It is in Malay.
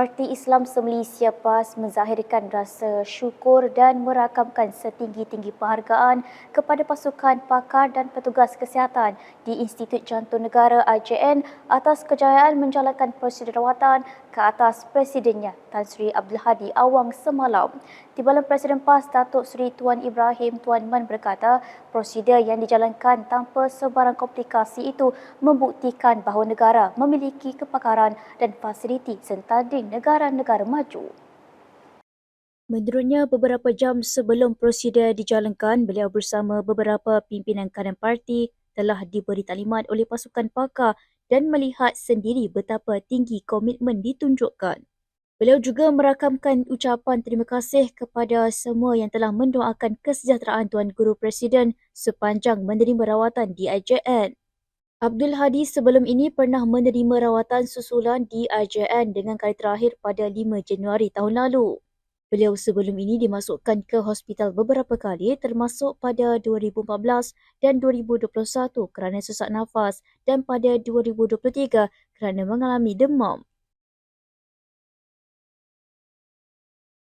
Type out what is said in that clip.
Parti Islam se-Malaysia PAS menzahirkan rasa syukur dan merakamkan setinggi-tinggi penghargaan kepada pasukan pakar dan petugas kesihatan di Institut Jantung Negara IJN atas kejayaan menjalankan prosedur rawatan ke atas Presidennya Tan Sri Abdul Hadi Awang semalam. Timbalan Presiden PAS Datuk Seri Tuan Ibrahim Tuan Man berkata prosedur yang dijalankan tanpa sebarang komplikasi itu membuktikan bahawa negara memiliki kepakaran dan fasiliti sentading negara-negara maju. Menurutnya, beberapa jam sebelum prosedur dijalankan, beliau bersama beberapa pimpinan kanan parti telah diberi taklimat oleh pasukan pakar dan melihat sendiri betapa tinggi komitmen ditunjukkan. Beliau juga merakamkan ucapan terima kasih kepada semua yang telah mendoakan kesejahteraan Tuan Guru Presiden sepanjang menerima rawatan di IJN. Abdul Hadi sebelum ini pernah menerima rawatan susulan di IJN dengan kali terakhir pada 5 Januari tahun lalu. Beliau sebelum ini dimasukkan ke hospital beberapa kali termasuk pada 2014 dan 2021 kerana sesak nafas dan pada 2023 kerana mengalami demam.